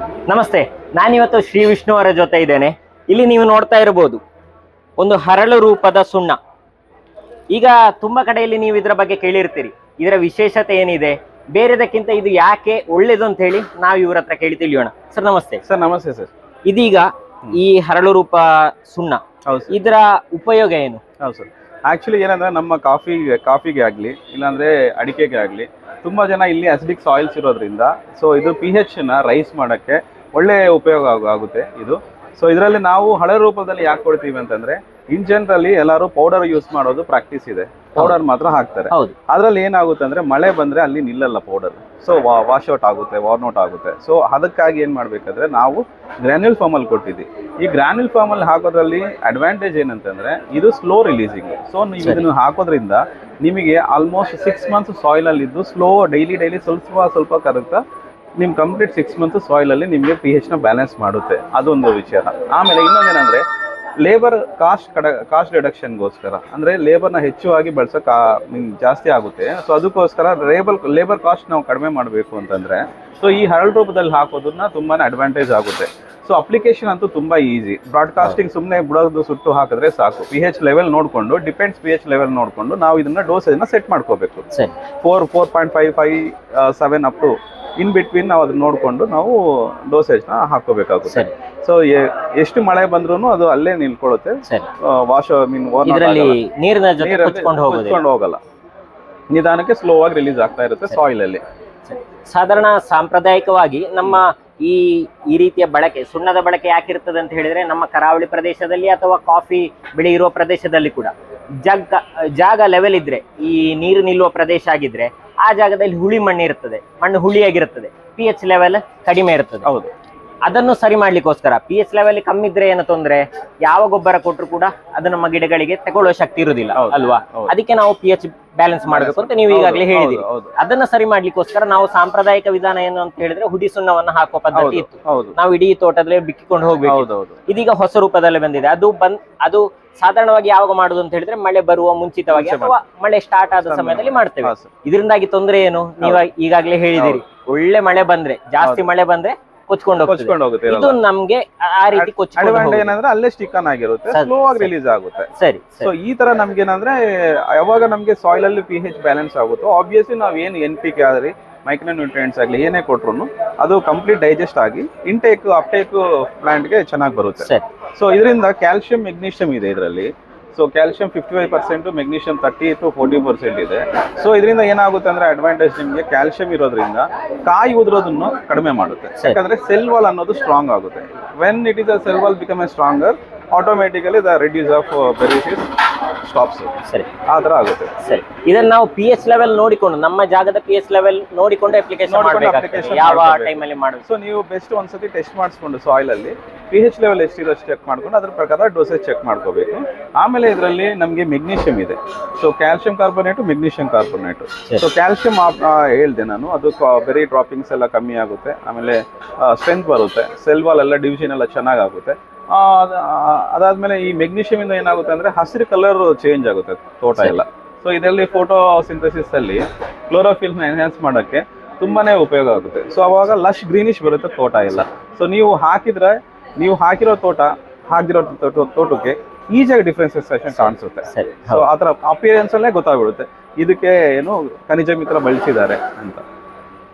ನಮಸ್ತೆ ನಾನಿವತ್ತು ಶ್ರೀ ವಿಷ್ಣು ಅವರ ಜೊತೆ ಇದ್ದೇನೆ. ಇಲ್ಲಿ ನೀವು ನೋಡ್ತಾ ಇರಬಹುದು ಒಂದು ಹರಳು ರೂಪದ ಸುಣ್ಣ. ಈಗ ತುಂಬಾ ಕಡೆಯಲ್ಲಿ ನೀವು ಇದರ ಬಗ್ಗೆ ಕೇಳಿರ್ತೀರಿ. ಇದರ ವಿಶೇಷತೆ ಏನಿದೆ? ಬೇರೆದಕ್ಕಿಂತ ಇದು ಯಾಕೆ ಒಳ್ಳೇದು ಅಂತ ಹೇಳಿ ನಾವು ಇವ್ರ ಹತ್ರ ಕೇಳಿ ತಿಳಿಯೋಣ. ಸರ್ ನಮಸ್ತೆ. ಸರ್ ನಮಸ್ತೆ ಸರ್. ಇದೀಗ ಈ ಹರಳು ರೂಪ ಸುಣ್ಣ. ಹೌದು ಇದರ ಉಪಯೋಗ ಏನು? ಹೌದು ಸರ್. ಆಕ್ಚುಲಿ ಏನಂದ್ರೆ ನಮ್ಮ ಕಾಫಿ ಕಾಫಿಗೆ ಆಗಲಿ ಇಲ್ಲಾಂದ್ರೆ ಅಡಿಕೆಗೆ ಆಗಲಿ ತುಂಬಾ ಜನ ಇಲ್ಲಿ ಅಸಿಡಿಕ್ ಸಾಯಿಲ್ಸ್ ಇರೋದ್ರಿಂದ ಸೊ ಇದು ಪಿ ನ ರೈಸ್ ಮಾಡಕ್ಕೆ ಒಳ್ಳೆ ಉಪಯೋಗ ಆಗುತ್ತೆ ಇದು. ಸೊ ಇದರಲ್ಲಿ ನಾವು ಹಳೆ ರೂಪದಲ್ಲಿ ಯಾಕೆ ಕೊಡ್ತೀವಿ ಅಂತಂದ್ರೆ ಇನ್ ಜನರಲಿ ಎಲ್ಲರೂ ಪೌಡರ್ ಯೂಸ್ ಮಾಡೋದು ಪ್ರಾಕ್ಟೀಸ್ ಇದೆ. ಪೌಡರ್ ಮಾತ್ರ ಹಾಕ್ತಾರೆ. ಅದ್ರಲ್ಲಿ ಏನಾಗುತ್ತೆ ಅಂದ್ರೆ ಮಳೆ ಬಂದ್ರೆ ಅಲ್ಲಿ ನಿಲ್ಲಲ್ಲ ಪೌಡರ್ ಸೊ ವಾಶ್ ಔಟ್ ಆಗುತ್ತೆ ವಾರ್ನ್ ಔಟ್ ಆಗುತ್ತೆ. ಸೊ ಅದಕ್ಕಾಗಿ ಏನ್ ಮಾಡ್ಬೇಕಂದ್ರೆ ನಾವು ಗ್ರಾನ್ಯೂಲ್ ಫಾರ್ಮ್ ಅಲ್ಲಿ ಕೊಟ್ಟಿದ್ವಿ. ಈ ಗ್ರಾನ್ಯೂಲ್ ಫಾರ್ಮ್ ಅಲ್ಲಿ ಹಾಕೋದ್ರಲ್ಲಿ ಅಡ್ವಾಂಟೇಜ್ ಏನಂತಂದ್ರೆ ಇದು ಸ್ಲೋ ರಿಲೀಸಿಂಗ್ ಸೊ ನೀವು. ಇದನ್ನು ಹಾಕೋದ್ರಿಂದ ನಿಮಗೆ ಆಲ್ಮೋಸ್ಟ್ ಸಿಕ್ಸ್ ಮಂತ್ಸ್ ಸಾಯಿಲ್ ಅಲ್ಲಿ ಇದ್ದು ಸ್ಲೋ ಡೈಲಿ ಡೈಲಿ ಸ್ವಲ್ಪ ಸ್ವಲ್ಪ ಕರಗ್ತಾ ನಿಮ್ ಕಂಪ್ಲೀಟ್ ಸಿಕ್ಸ್ ಮಂತ್ಸ್ ಸಾಯಿಲ್ ಅಲ್ಲಿ ನಿಮಗೆ ಪಿ ಹೆಚ್ನ ಬ್ಯಾಲೆನ್ಸ್ ಮಾಡುತ್ತೆ. ಅದೊಂದು ವಿಚಾರ. ಆಮೇಲೆ ಇನ್ನೊಂದೇನಂದ್ರೆ ಲೇಬರ್ ಕಾಸ್ಟ್ ಕಡ ಕಾಸ್ಟ್ ರಿಡಕ್ಷನ್ಗೋಸ್ಕರ ಅಂದ್ರೆ ಲೇಬರ್ನ ಹೆಚ್ಚುವಾಗಿ ಬಳಸೋಕೆ ಜಾಸ್ತಿ ಆಗುತ್ತೆ. ಸೊ ಅದಕ್ಕೋಸ್ಕರ ಲೇಬರ್ ಲೇಬರ್ ಕಾಸ್ಟ್ ನಾವು ಕಡಿಮೆ ಮಾಡಬೇಕು ಅಂತಂದ್ರೆ ಸೊ ಈ ಹರಳು ರೂಪದಲ್ಲಿ ಹಾಕೋದನ್ನ ತುಂಬಾ ಅಡ್ವಾಂಟೇಜ್ ಆಗುತ್ತೆ. ಸೊ ಅಪ್ಲಿಕೇಶನ್ ಅಂತೂ ತುಂಬಾ ಈಸಿ ಬ್ರಾಡ್ಕಾಸ್ಟಿಂಗ್ ಸುಮ್ಮನೆ ಬಿಡೋದು ಸುಟ್ಟು ಹಾಕಿದ್ರೆ ಸಾಕು. ಪಿ ಹೆಚ್ ಲೆವೆಲ್ ನೋಡಿಕೊಂಡು ಡಿಪೆಂಡ್ಸ್ ಪಿ ಎಚ್ ಲೆವೆಲ್ ನೋಡಿಕೊಂಡು ನಾವು ಇದನ್ನ ಡೋಸೇಜ್ನ ಸೆಟ್ ಮಾಡ್ಕೋಬೇಕು. Four four point five five seven up to in between ನಾವು ಅದನ್ನ ನೋಡಿಕೊಂಡು ನಾವು ಡೋಸೇಜ್ನ ಹಾಕೋಬೇಕಾಗುತ್ತೆ ಸೊ ಎಷ್ಟು ಮಳೆ ಬಂದ್ರೂ ಅದು ಅಲ್ಲೇ ನಿಲ್ಕೊಳ್ಳುತ್ತೆ. ವಾಶ್ ವಾಶ್ ಮೀನ್ ನೀರಿನ ಕುತ್ಕೊಂಡು ಹೋಗಲ್ಲ. ನಿಧಾನಕ್ಕೆ ಸ್ಲೋ ಆಗಿ ರಿಲೀಸ್ ಆಗ್ತಾ ಇರುತ್ತೆ ಸಾಯಿಲ್ ಅಲ್ಲಿ. ಸಾಧಾರಣ ಸಾಂಪ್ರದಾಯಿಕವಾಗಿ ನಮ್ಮ ಈ ಈ ರೀತಿಯ ಬಳಕೆ ಸುಣ್ಣದ ಬಳಕೆ ಯಾಕಿರ್ತದೆ ಅಂತ ಹೇಳಿದ್ರೆ ನಮ್ಮ ಕರಾವಳಿ ಪ್ರದೇಶದಲ್ಲಿ ಅಥವಾ ಕಾಫಿ ಬೆಳೆ ಇರುವ ಪ್ರದೇಶದಲ್ಲಿ ಕೂಡ ಜಾಗ ಜಾಗ ಲೆವೆಲ್ ಇದ್ರೆ ಈ ನೀರು ನಿಲ್ಲುವ ಪ್ರದೇಶ ಆಗಿದ್ರೆ ಆ ಜಾಗದಲ್ಲಿ ಹುಳಿ ಮಣ್ಣು ಇರ್ತದೆ. ಮಣ್ಣು ಹುಳಿಯಾಗಿರುತ್ತದೆ. ಪಿ ಎಚ್ ಲೆವೆಲ್ ಕಡಿಮೆ ಇರ್ತದೆ. ಹೌದು. ಅದನ್ನು ಸರಿ ಮಾಡ್ಲಿಕ್ಕೋಸ್ಕರ ಪಿ ಎಚ್ ಲೆವೆಲ್ ಕಮ್ಮಿ ಇದ್ರೆ ಏನ ತೊಂದ್ರೆ? ಯಾವ ಗೊಬ್ಬರ ಕೊಟ್ಟರು ಕೂಡ ಅದು ನಮ್ಮ ಗಿಡಗಳಿಗೆ ತಗೊಳ್ಳುವ ಶಕ್ತಿ ಇರುವುದಿಲ್ಲ ಅಲ್ವಾ? ಅದಕ್ಕೆ ನಾವು ಪಿ ಎಚ್ ಬ್ಯಾಲೆನ್ಸ್ ಮಾಡಬೇಕು ಅಂತ ನೀವು ಈಗಾಗಲೇ ಹೇಳಿದ್ರಿ ಅದನ್ನ ಸರಿ ಮಾಡ್ಲಿಕ್ಕೋಸ್ಕರ ನಾವು ಸಾಂಪ್ರದಾಯಿಕ ವಿಧಾನ ಏನು ಅಂತ ಹೇಳಿದ್ರೆ ಹುಡಿ ಸುಣ್ಣವನ್ನ ಹಾಕುವ ಪದ್ಧತಿ ಇತ್ತು. ನಾವು ಇಡೀ ತೋಟದಲ್ಲಿ ಬಿಕ್ಕಿಕೊಂಡು ಹೋಗ್ಬೇಕು ಇದೀಗ ಹೊಸ ರೂಪದಲ್ಲಿ ಬಂದಿದೆ. ಅದು ಬಂದ್ ಅದು ಸಾಧಾರಣವಾಗಿ ಯಾವಾಗ ಮಾಡುದು ಅಂತ ಹೇಳಿದ್ರೆ ಮಳೆ ಬರುವ ಮುಂಚಿತವಾಗಿ ಅಥವಾ ಮಳೆ ಸ್ಟಾರ್ಟ್ ಆದ ಸಮಯದಲ್ಲಿ ಮಾಡ್ತೇವೆ. ಇದರಿಂದಾಗಿ ತೊಂದರೆ ಏನು? ನೀವ ಈಗಾಗಲೇ ಹೇಳಿದಿರಿ ಒಳ್ಳೆ ಮಳೆ ಬಂದ್ರೆ ಜಾಸ್ತಿ ಮಳೆ ಬಂದ್ರೆ ಕೊಚ್ಕೊಂಡು ಕೊಚ್ಕೊಂಡು ಹೋಗುತ್ತೆ ಇದು ನಮ್ಗೆ ಆ- ರೀತಿ ಅಡ್ವಾಂಟೇಜ್ ಏನಂದ್ರೆ ಅಲ್ಲೇ ಸ್ಟಿಕ್ ಆನ್ ಆಗಿರುತ್ತೆ ಸ್ಲೋ ಆಗಿ. ರಿಲೀಸ್ ಆಗುತ್ತೆ. ಸರಿ ಸೊ ಈ ತರ ನಮ್ಗೆ ಏನಂದ್ರೆ ಯಾವಾಗ ನಮ್ಗೆ ಸಾಯಿಲ್ ಅಲ್ಲಿ ಪಿ ಹೆಚ್ ಬ್ಯಾಲೆನ್ಸ್ ಆಗುತ್ತೋ ಆಬ್ವಿಯಸ್ಲಿ ನಾವ್ ಏನ್ ಎನ್ ಪಿ ಕೆ ಆಗಲಿ ಮೈಕ್ರೋ ನ್ಯೂಟ್ರಿಯೆಂಟ್ಸ್ ಆಗಲಿ ಏನೇ ಕೊಟ್ರು ಅದು ಕಂಪ್ಲೀಟ್ ಡೈಜೆಸ್ಟ್ ಆಗಿ ಇಂಟೇಕ್ ಅಪ್ಟೇಕ್ ಪ್ಲಾಂಟ್ಗೆ ಚೆನ್ನಾಗಿ ಬರುತ್ತೆ. ಸೊ ಇದರಿಂದ ಕ್ಯಾಲ್ಸಿಯಂ ಮೆಗ್ನೀಷಿಯಂ ಇದೆ ಇದರಲ್ಲಿ. So calcium fifty five percent magnesium thirty to forty percent ಇದೆ. ಸೊ ಇದರಿಂದ ಏನಾಗುತ್ತೆ ಅಂದ್ರೆ ಅಡ್ವಾಂಟೇಜ್ ನಿಮಗೆ ಕ್ಯಾಲ್ಸಿಯಂ ಇರೋದ್ರಿಂದ ಕಾಯಿ ಉದ್ರೋದನ್ನು ಕಡಿಮೆ ಮಾಡುತ್ತೆ. ಯಾಕಂದ್ರೆ ಸೆಲ್ ವಾಲ್ ಅನ್ನೋದು ಸ್ಟ್ರಾಂಗ್ ಆಗುತ್ತೆ. When it is a cell wall become a stronger automatically the reduce of ಬೆರಿಸಿಸ್ stops ಸರಿ. ಆ ಥರ ಆಗುತ್ತೆ. ಸರಿ. ಇದನ್ನ ನಾವು ಪಿ ಎಚ್ ಲೆವೆಲ್ ನೋಡಿಕೊಂಡು ನಮ್ಮ ಜಾಗದ ಪಿ ಎಚ್ ಲೆವೆಲ್ ನೋಡಿಕೊಂಡು ಅಪ್ಲಿಕೇಶನ್ ಯಾವ. ಟೈಮಲ್ಲಿ ಮಾಡೋದು? ಸೊ ನೀವು ಬೆಸ್ಟ್ ಒಂದ್ಸತಿ ಟೆಸ್ಟ್ ಮಾಡಿಸ್ಕೊಂಡು ಸಾಯಿಲ್ ಅಲ್ಲಿ ಪಿ ಹೆಚ್ ಲೆವೆಲ್ ಎಷ್ಟಿರೋ ಚೆಕ್ ಮಾಡ್ಕೊಂಡು ಅದ್ರ ಪ್ರಕಾರ ಡೋಸೇಜ್ ಚೆಕ್ ಮಾಡ್ಕೋಬೇಕು. ಆಮೇಲೆ ಇದರಲ್ಲಿ ನಮಗೆ ಮೆಗ್ನೀಷಿಯಂ ಇದೆ. So calcium carbonate magnesium carbonate. So calcium ಹೇಳಿದೆ ನಾನು. ಅದು ಬೆರಿ ಡ್ರಾಪಿಂಗ್ಸ್ ಎಲ್ಲ ಕಮ್ಮಿ ಆಗುತ್ತೆ. ಆಮೇಲೆ ಸ್ಟ್ರೆಂತ್ ಬರುತ್ತೆ. ಸೆಲ್ ವಾಲ್ ಎಲ್ಲ ಡಿವಿಷನ್ ಎಲ್ಲ ಚೆನ್ನಾಗಾಗುತ್ತೆ. ಅದಾದ್ಮೇಲೆ ಈ ಮೆಗ್ನೀಷಿಯಂ ಇಂದ ಏನಾಗುತ್ತೆ ಅಂದ್ರೆ ಹಸಿರು ಕಲರ್ ಚೇಂಜ್ ಆಗುತ್ತೆ ತೋಟ. ಎಲ್ಲ. ಸೊ ಇದರಲ್ಲಿ ಫೋಟೋ ಸಿಂಥಸಿಸ್ ಅಲ್ಲಿ ಕ್ಲೋರೋಫಿಲ್ ಎನ್ಹಾನ್ಸ್ ಮಾಡೋಕ್ಕೆ ತುಂಬಾನೇ ಉಪಯೋಗ ಆಗುತ್ತೆ. ಸೊ ಅವಾಗ ಲಶ್ ಗ್ರೀನಿಶ್ ಬರುತ್ತೆ ತೋಟ ಎಲ್ಲ. ಸೊ ನೀವು ಹಾಕಿದ್ರೆ ನೀವು ಹಾಕಿರೋ ತೋಟ ಹಾಕಿರೋ ತೋಟ ತೋಟಕ್ಕೆ ಈಸಿಯಾಗಿ ಡಿಫ್ರೆನ್ಸಿಯೇಷನ್ ಕಾಣಿಸುತ್ತೆ. ಸರಿ ಸೊ ಆ ಥರ ಅಪಿಯರೆನ್ಸ್ ಅಲ್ಲೇ ಗೊತ್ತಾಗ್ಬಿಡುತ್ತೆ. ಇದಕ್ಕೆ ಏನು ಖನಿಜ ಮಿತ್ರ ಬಳಸಿದ್ದಾರೆ ಅಂತ.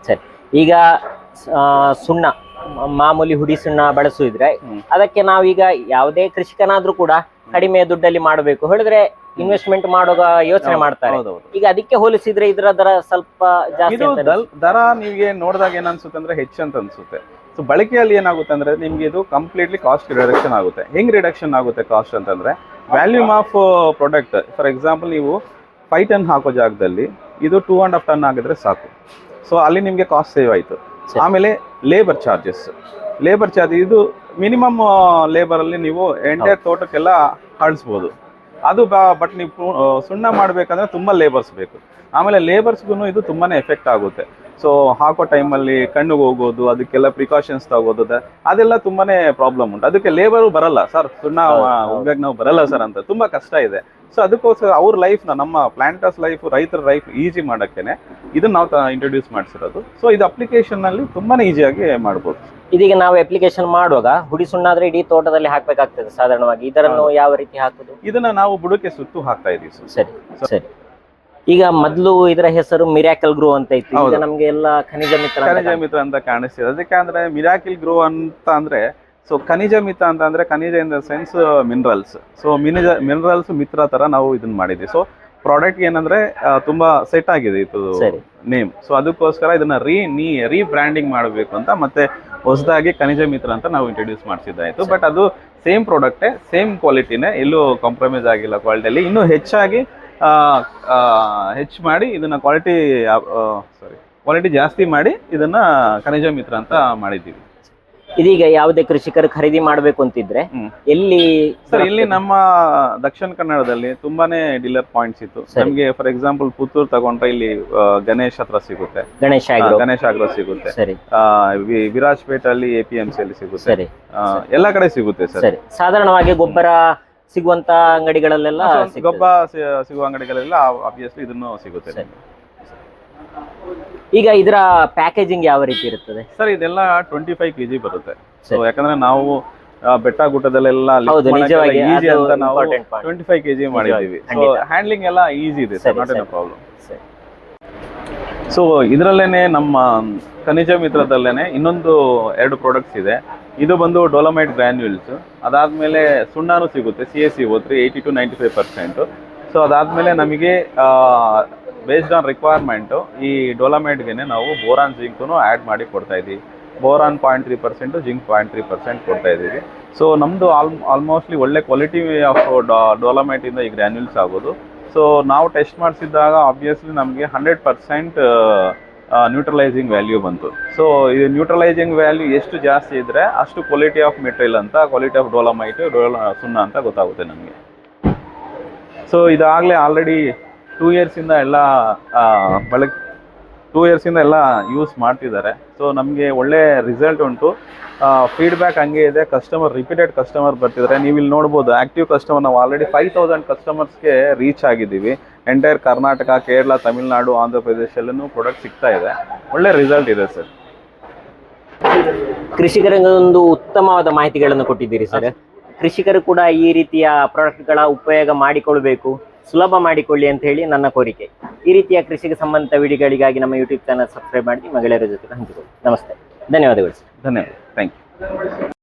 ಸರಿ ಈಗ ಸುಣ್ಣ ಮಾಮೂಲಿ ಹುಡಿ ಸುಣ್ಣ ಬಳಸಿದ್ರೆ. ಅದಕ್ಕೆ ನಾವೀಗ ಯಾವುದೇ ಕೃಷಿಕನಾದ್ರೂ ಕೂಡ ಕಡಿಮೆ ದುಡ್ಡಲ್ಲಿ ಮಾಡಬೇಕು. ಹೇಳಿದ್ರೆ ಇನ್ವೆಸ್ಟ್ಮೆಂಟ್ ಮಾಡುವಾಗ ಯೋಚನೆ ಮಾಡ್ತಾರೆ. ಈಗ ಅದಕ್ಕೆ ಹೋಲಿಸಿದ್ರೆ ಇದರ ದರ ಸ್ವಲ್ಪ ಜಾಸ್ತಿ ದರ ನಿಮಗೆ ನೋಡಿದಾಗ ಏನ್ ಅನ್ಸುತ್ತೆ ಅಂದ್ರೆ ಹೆಚ್ಚು ಅಂತ ಅನ್ಸುತ್ತೆ. ಸೊ ಬಳಕೆಯಲ್ಲಿ ಏನಾಗುತ್ತೆ ಅಂದ್ರೆ ನಿಮಗೆ ಇದು ಕಂಪ್ಲೀಟ್ಲಿ ಕಾಸ್ಟ್ ರಿಡಕ್ಷನ್ ಆಗುತ್ತೆ. ಹೆಂಗೆ ರಿಡಕ್ಷನ್ ಆಗುತ್ತೆ ಕಾಸ್ಟ್ ಅಂತಂದ್ರೆ volume of product for example ನೀವು ಫೈವ್ ಟನ್ ಹಾಕೋ ಜಾಗದಲ್ಲಿ ಇದು ಟೂ ಅಂಡ್ ಹಾಫ್ ಟನ್ ಆಗಿದ್ರೆ ಸಾಕು. ಸೊ ಅಲ್ಲಿ ನಿಮಗೆ ಕಾಸ್ಟ್ ಸೇವ್ ಆಯಿತು. ಆಮೇಲೆ ಲೇಬರ್ ಚಾರ್ಜಸ್ ಲೇಬರ್ ಚಾರ್ಜ್ ಇದು ಮಿನಿಮಮ್ ಲೇಬರಲ್ಲಿ ನೀವು ಎಂಟೈರ್ ತೋಟಕ್ಕೆಲ್ಲ ಹಳಿಸ್ಬೋದು ಅದು ಬಟ್ ನೀವು ಸುಣ್ಣ ಮಾಡಬೇಕಂದ್ರೆ ತುಂಬಾ ಲೇಬರ್ಸ್ ಬೇಕು. ಆಮೇಲೆ ಲೇಬರ್ಸ್ಗೂ ಇದು ತುಂಬಾ ಎಫೆಕ್ಟ್ ಆಗುತ್ತೆ. ಸೊ ಹಾಕೋ ಟೈಮಲ್ಲಿ ಕಣ್ಣಿಗೆ ಹೋಗೋದು ಅದಕ್ಕೆಲ್ಲ ಪ್ರಿಕಾಷನ್ಸ್ ತಗೋದು ಅದೆಲ್ಲ ತುಂಬಾನೇ ಪ್ರಾಬ್ಲಮ್ ಉಂಟು. ಅದಕ್ಕೆ ಲೇಬರು ಬರಲ್ಲ ಸರ್ ಸುಣ್ಣ. ಹೋಗ್ಬೇಕು ನಾವು ಬರಲ್ಲ ಸರ್ ಅಂತ. ತುಂಬಾ ಕಷ್ಟ ಇದೆ. ಸೊ ಅದಕ್ಕೋಸ್ಕರ ಅವ್ರ ಲೈಫ್ನ ನಮ್ಮ ಪ್ಲಾಂಟರ್ಸ್ ಲೈಫ್ ರೈತರ ಲೈಫ್ ಈಸಿ ಮಾಡೋಕ್ಕೇನೆ. ಇದನ್ನ ನಾವು ಇಂಟ್ರೊಡ್ಯೂಸ್ ಮಾಡಿಸಿರೋದು. ಸೊ ಇದು ಅಪ್ಲಿಕೇಶನ್ನಲ್ಲಿ ತುಂಬಾನೇ ಈಸಿಯಾಗಿ ಮಾಡ್ಬೋದು. ಇದೀಗ ನಾವು ಅಪ್ಲಿಕೇಶನ್ ಮಾಡುವಾಗ ಹುಡಿ ಸುಣ್ಣ ಆದ್ರೆ ಇಡೀ ತೋಟದಲ್ಲಿ ಹಾಕ್ಬೇಕಾಗ್ತದೆ ಸಾಧಾರಣವಾಗಿ. ಇದನ್ನು ಯಾವ ರೀತಿ ಹಾಕುದು? ಇದನ್ನ ನಾವು ಬುಡಕ್ಕೆ ಸುತ್ತು ಹಾಕ್ತಾ ಇದೀವಿ ಸರ್ ಸರಿ ಸರಿ. ಈಗ ಮೊದ್ಲು ಇದರ ಹೆಸರು ಮಿರಾಕಲ್ ಗ್ರೋ ಅಂತ ಇತ್ತು. ಈಗ. ನಮ್ಗೆ ಎಲ್ಲ ಖನಿಜ ಮಿತ್ರ ಖನಿಜ ಮಿತ್ರ ಅಂತ ಕಾಣಿಸ್ತಿದೆ. ಅದಕ್ಕೆ ಅಂದ್ರೆ ಮಿರಾಕಿಲ್ ಗ್ರೋ ಅಂತ ಅಂದ್ರೆ ಸೊ ಖನಿಜ ಮಿತ್ರ ಅಂತ ಅಂದ್ರೆ ಖನಿಜ in the sense minerals so ಮಿನಿಜ minerals ಮಿತ್ರ ತರ ನಾವು ಇದನ್ನ ಮಾಡಿದ್ವಿ. ಸೊ ಪ್ರಾಡಕ್ಟ್ ಏನಂದ್ರೆ ತುಂಬಾ ಸೆಟ್ ಆಗಿದೆ ಇದು ನೇಮ್ ಸೊ ಅದಕ್ಕೋಸ್ಕರ ಇದನ್ನ ರೀ ನೀ ರೀ ಬ್ರ್ಯಾಂಡಿಂಗ್ ಮಾಡಬೇಕು ಅಂತ ಮತ್ತೆ ಹೊಸದಾಗಿ ಖನಿಜ ಮಿತ್ರ ಅಂತ ನಾವು ಇಂಟ್ರೊಡ್ಯೂಸ್ ಮಾಡಿಸಿದ್ದಾಯ್ತು. ಬಟ್ ಅದು ಸೇಮ್ ಪ್ರಾಡಕ್ಟೇ ಸೇಮ್ ಕ್ವಾಲಿಟಿನೇ ಎಲ್ಲೂ ಕಾಂಪ್ರಮೈಸ್ ಆಗಿಲ್ಲ ಕ್ವಾಲಿಟಿಯಲ್ಲಿ ಇನ್ನೂ ಹೆಚ್ಚಾಗಿ ಹೆಚ್ಚು ಮಾಡಿ ಇದನ್ನ ಕ್ವಾಲಿಟಿ ಸಾರಿ ಕ್ವಾಲಿಟಿ ಜಾಸ್ತಿ ಮಾಡಿ ಇದನ್ನ ಖನಿಜ ಮಿತ್ರ ಅಂತ ಮಾಡಿದ್ದೀವಿ. ಇದೀಗ ಯಾವುದೇ ಕೃಷಿಕರು ಖರೀದಿ ಮಾಡಬೇಕು ಅಂತಿದ್ರೆ ಎಲ್ಲಿ ಸರ್ ಇಲ್ಲಿ ನಮ್ಮ ದಕ್ಷಿಣ ಕನ್ನಡದಲ್ಲಿ ತುಂಬಾನೇ ಡೀಲರ್ ಪಾಯಿಂಟ್ಸ್ ಇತ್ತು. ನಮಗೆ ಫಾರ್ ಎಕ್ಸಾಂಪಲ್ ಪುತ್ತೂರು ತಗೊಂಡ್ರೆ ಇಲ್ಲಿ ಗಣೇಶ್ ಹತ್ರ ಸಿಗುತ್ತೆ. ಗಣೇಶ್ ಗಣೇಶ್ ಆಗ್ರೋ ಸಿಗುತ್ತೆ. ಸರಿ. ಆ, ವಿ- ಅಲ್ಲಿ ಎ ಪಿ ಎಂ ಸಿ ಅಲ್ಲಿ ಸಿಗುತ್ತೆ. ಎಲ್ಲಾ ಕಡೆ ಸಿಗುತ್ತೆ ಸರಿ. ಸಾಧಾರಣವಾಗಿ ಗೊಬ್ಬರ ಸಿಗುವಂತ ಅಂಗಡಿಗಳಲ್ಲೆಲ್ಲ. ಗೊಬ್ಬ ಸಿಗುವ ಅಂಗಡಿಗಳೆಲ್ಲ ಆಬ್ವಿಯಸ್ಲಿ ಇದನ್ನು ಸಿಗುತ್ತೆ ಈಗ ಇದರ ಪ್ಯಾಕೇಜಿಂಗ್ ಯಾವ ರೀತಿ ಇರುತ್ತದೆ? ಸರ್ ಇದೆಲ್ಲ ಟ್ವೆಂಟಿ ಫೈವ್ ಕೆಜಿ ಬರುತ್ತೆ ಸೊ ಯಾಕಂದ್ರೆ ನಾವು ಬೆಟ್ಟ ಗುಡ್ಡದಲ್ಲೆಲ್ಲ ಟ್ವೆಂಟಿ ಫೈವ್ ಕೆಜಿ ಮಾಡಿದ್ದೀವಿ. ಹ್ಯಾಂಡ್ಲಿಂಗ್ ಎಲ್ಲ ಈಸಿ ಇದೆ sir not an problem. So ಇದರಲ್ಲೇ ನಮ್ಮ ಖನಿಜ ಮಿತ್ರದಲ್ಲೇ ಇನ್ನೊಂದು ಎರಡು ಪ್ರಾಡಕ್ಟ್ಸ್ ಇದೆ. ಇದು ಬಂದು ಡೋಲಮೈಟ್ ಗ್ರ್ಯಾನ್ಯೂಲ್ಸ್ ಅದಾದಮೇಲೆ ಸುಣ್ಣನೂ ಸಿಗುತ್ತೆ C S C three eighty to ninety five percent so ಅದಾದ್ಮೇಲೆ ನಮಗೆ ಬೇಸ್ಡ್ ಆನ್ ರಿಕ್ವೈರ್ಮೆಂಟು ಈ ಡೊಲಮೈಟ್ಗೆ ನಾವು ಬೋರಾನ್ ಜಿಂಕ್ನು ಆ್ಯಡ್ ಮಾಡಿ ಕೊಡ್ತಾ ಇದ್ದೀವಿ boron point three percent zinc point three percent ಕೊಡ್ತಾ ಇದ್ದೀವಿ ಸೊ ನಮ್ಮದು ಆಲ್ ಆಲ್ಮೋಸ್ಟ್ಲಿ ಒಳ್ಳೆ ಕ್ವಾಲಿಟಿ ಆಫ್ ಡೊಲಮೈಟಿಂದ ಈ ಗ್ರ್ಯಾನ್ಯೂಲ್ಸ್ ಆಗೋದು. ಸೊ ನಾವು ಟೆಸ್ಟ್ ಮಾಡಿಸಿದಾಗ ಆಬ್ವಿಯಸ್ಲಿ ನಮಗೆ ಹಂಡ್ರೆಡ್ ಪರ್ಸೆಂಟ್ ನ್ಯೂಟ್ರಲೈಸಿಂಗ್ ವ್ಯಾಲ್ಯೂ ಬಂತು. ಸೊ ಇದು ನ್ಯೂಟ್ರಲೈಸಿಂಗ್ ವ್ಯಾಲ್ಯೂ ಎಷ್ಟು ಜಾಸ್ತಿ ಇದ್ರೆ ಅಷ್ಟು ಕ್ವಾಲಿಟಿ ಆಫ್ ಮೆಟೀರಿಯಲ್ ಅಂತ ಕ್ವಾಲಿಟಿ ಆಫ್ ಡೋಲಮೈಟ್ ಡೋಲ ಸುಣ್ಣ ಅಂತ ಗೊತ್ತಾಗುತ್ತೆ ನಮಗೆ. ಸೊ ಇದಾಗಲೇ ಆಲ್ರೆಡಿ ಟೂ ಇಯರ್ಸಿಂದ ಎಲ್ಲ ಆ, ಬಳಕೆ ಟೂ ಇಯರ್ಸಿಂದ ಎಲ್ಲ ಯೂಸ್ ಮಾಡ್ತಿದ್ದಾರೆ. ಸೊ ನಮಗೆ ಒಳ್ಳೆ ರಿಸಲ್ಟ್ ಉಂಟು. ಫೀಡ್ಬ್ಯಾಕ್ ಹಂಗೆ ಇದೆ. ಕಸ್ಟಮರ್ ರಿಪೀಟೆಡ್ ಕಸ್ಟಮರ್ ಬರ್ತಿದ್ದಾರೆ. ನೀವು ಇಲ್ಲಿ ನೋಡ್ಬೋದು ಆಕ್ಟಿವ್ ಕಸ್ಟಮರ್ ನಾವು ಆಲ್ರೆಡಿ ಫೈವ್ ತೌಸಂಡ್ ಕಸ್ಟಮರ್ಸ್ಗೆ ರೀಚ್ ಆಗಿದ್ದೀವಿ. ಎಂಟೈರ್ ಕರ್ನಾಟಕ ಕೇರಳ ತಮಿಳುನಾಡು ಆಂಧ್ರ ಪ್ರದೇಶಲ್ಲೂ ಪ್ರಾಡಕ್ಟ್ ಸಿಗ್ತಾ ಇದೆ. ಒಳ್ಳೆ ರಿಸಲ್ಟ್ ಇದೆ ಸರ್ ಕೃಷಿಕರಿಗೆ ಒಂದು ಉತ್ತಮವಾದ ಮಾಹಿತಿಗಳನ್ನು ಕೊಟ್ಟಿದ್ದೀರಿ ಸರ್ ಕೃಷಿಕರು ಕೂಡ ಈ ರೀತಿಯ ಪ್ರಾಡಕ್ಟ್ಗಳ ಉಪಯೋಗ ಮಾಡಿಕೊಳ್ಬೇಕು. ಸುಲಭ ಮಾಡಿಕೊಳ್ಳಿ ಅಂತ ಹೇಳಿ ನನ್ನ ಕೋರಿಕೆ. ಈ ರೀತಿಯ ಕೃಷಿಗೆ ಸಂಬಂಧಿತ ವಿಡಿಯೋಗಳಿಗಾಗಿ ನಮ್ಮ ಯೂಟ್ಯೂಬ್ ಚಾನಲ್ ಸಬ್ಸ್ಕ್ರೈಬ್ ಮಾಡಿ ಮಹಿಳೆಯರ ಜೊತೆ ಹಂಚಿಕೊಳ್ಳಿ. ನಮಸ್ತೆ. ಧನ್ಯವಾದಗಳು. ಧನ್ಯವಾದ ಥ್ಯಾಂಕ್ ಯು